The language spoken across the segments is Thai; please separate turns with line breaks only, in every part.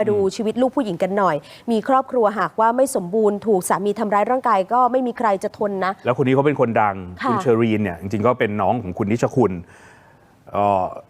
มาดูชีวิตลูกผู้หญิงกันหน่อย มีครอบครัวหากว่าไม่สมบูรณ์ถูกสามีทำร้ายร่างกายก็ไม่มีใครจะทนนะ
แล้วคนนี้เขาเป็นคนดัง
ค่ะ
คุณเชอรีนเนี่ยจริงๆก็เป็นน้องของคุณนิชคุณเอ่อ
เ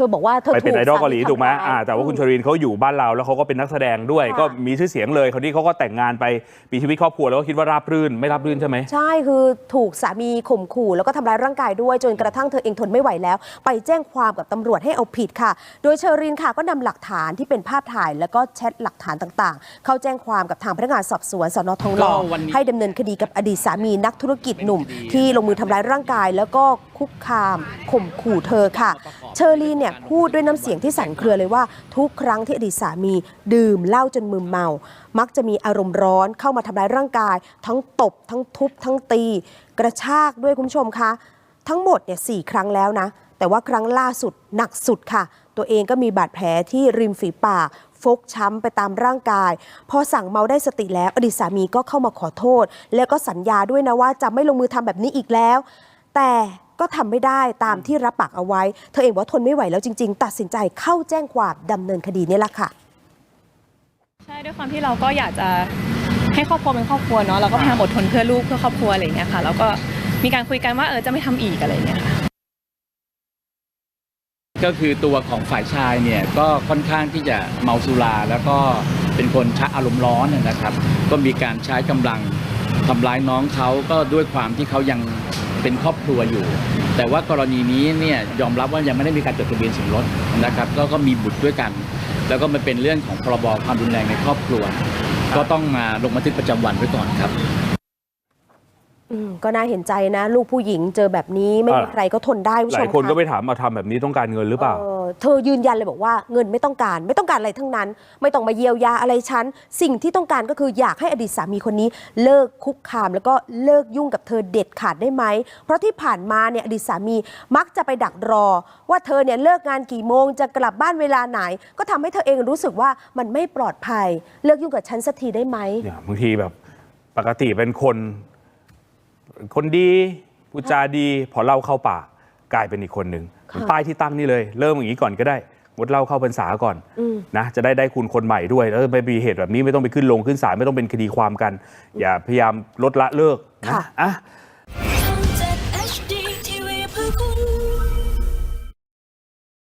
ธอบอกว่าเธอ
ไปเป็น
ถู
ไอดอลเกาหลีถูกไหม
สา
อ่าแต่ว่าคุณเชอรีนเขาอยู่บ้านเราแล้วเขาก็เป็นนักแสดงด้วย
ค่ะ
ก็มีชื่อเสียงเลยคนนี้เขาก็แต่งงานไปมีชีวิตครอบครัวแล้วก็คิดว่าราบรื่นไม่ราบรื่นใช่ไหม
ใช่คือถูกสามีข่มขู่แล้วก็ทำร้ายร่างกายด้วยจนกระทั่งเธอเองทนไม่ไหวแล้ว ไปแจ้งความกับตำรวจให้เอาผิดค่ะ โดยเชอรินค่ะก็นำหลักฐานที่เป็นภาพถ่าย แล้วก็แชทหลักฐานต่างๆ เข้าแจ้งความกับทางพนักงานสอบสวนสนทองหล่อ
ก็วันนี้
ให้ดำเนินคดีกับอดีตสามีนักธุรกิจหนุ่ม ที่ลงมือทำร้ายร่างกาย แล้วก็คุกคามข่มขู่เธอค่ะ เชอรีนเนี่ยพูดด้วยน้ำเสียงที่สั่นเครือเลยว่า ทุกครั้งที่อดีตสามีดื่มเหล้าจนมึนเมา มักจะมีอารมณ์ร้อนเข้ามาทำร้ายร่างกาย ทั้งตบ ทั้งทุบ ทั้งตี กระชากด้วยคุณผู้ชมคะ ทั้งหมดเนี่ยสครั้งแล้วนะ แต่ว่าครั้งล่าสุดหนักสุดค่ะ ตัวเองก็มีบาดแผลที่ริมฝีปากฟกช้ำไปตามร่างกาย พอสั่งเมาได้สติแล้ว อดีตสามีก็เข้ามาขอโทษ แล้วก็สัญญาด้วยนะว่าจะไม่ลงมือทำแบบนี้อีกแล้ว แต่ก็ทำไม่ได้ตามที่รับปากเอาไว้ เธอเองว่าทนไม่ไหวแล้วจริง ๆ ตัดสินใจเข้าแจ้งความดำเนินคดีนี่แหละค่ะ
ใช่ด้วยความที่เราก็อยากจะให้ครอบครัวเป็นครอบครัวเนาะเราก็พยายามอดทนเพื่อลูกเพื่อครอบครัวอะไรอย่างเงี้ยค่ะแล้วก็มีการคุยกันว่าเออจะไม่ทำอีกอะไรอย่างเงี้ยค่ะ
ก็คือตัวของฝ่ายชายเนี่ยก็ค่อนข้างที่จะเมาสุราแล้วก็เป็นคนชักอารมณ์ร้อนนะครับ ก็มีการใช้กำลัง ทำร้ายน้องเขาก็ด้วยความที่เขายังเป็นครอบครัวอยู่ แต่ว่ากรณีนี้เนี่ยยอมรับว่ายังไม่ได้มีการจดทะเบียนสมรสนะครับก็ก็มีบุตรด้วยกัน แล้วก็มันเป็นเรื่องของพรบความรุนแรงในครอบครัว ก็ต้องมาลงบันทึกประจำวันไว้ก่อนครับ
อืมก็น่าเห็นใจนะ ลูกผู้หญิงเจอแบบนี้ไม่มี
อ่า
ใครก็ทนได้คุณ
ห
ผู้ช
ลาย
ม
คนก็ะไปถามมาทำแบบนี้ต้องการเงินหรือเปล่า
เธอยืนยันเลยบอกว่าเงินไม่ต้องการ ไม่ต้องการอะไรทั้งนั้น ไม่ต้องมาเยียวยาอะไรฉัน สิ่งที่ต้องการก็คืออยากให้อดีตสามีคนนี้ เลิกคุกคาม แล้วก็เลิกยุ่งกับเธอเด็ดขาดได้ไหม เพราะที่ผ่านมาเนี่ยอดีตสามีมักจะไปดักรอ ว่าเธอเนี่ยเลิกงานกี่โมง จะกลับบ้านเวลาไหน ก็ทำให้เธอเองรู้สึกว่ามันไม่ปลอดภัย เลิกยุ่งกับฉันสักทีได้ไหม
เนี่ยบางทีแบบปกติเป็นคน คนดีพูดจาดีพอเล่าเข้าปาก กลายเป็นอีกคนหนึ่ง
ค่ะ
ป้ายที่ตั้งนี่เลย เริ่มอย่างนี้ก่อนก็ได้งดเล่าเข้าพรรษาก่อน
อืม
นะจะได้ได้คุณคนใหม่ด้วยแล้วไม่มีเหตุแบบนี้ไม่ต้องไปขึ้นลงขึ้นศาลไม่ต้องเป็นคดีความกัน อย่าพยายามลดละเลิกนะ
ค่ะ
อะ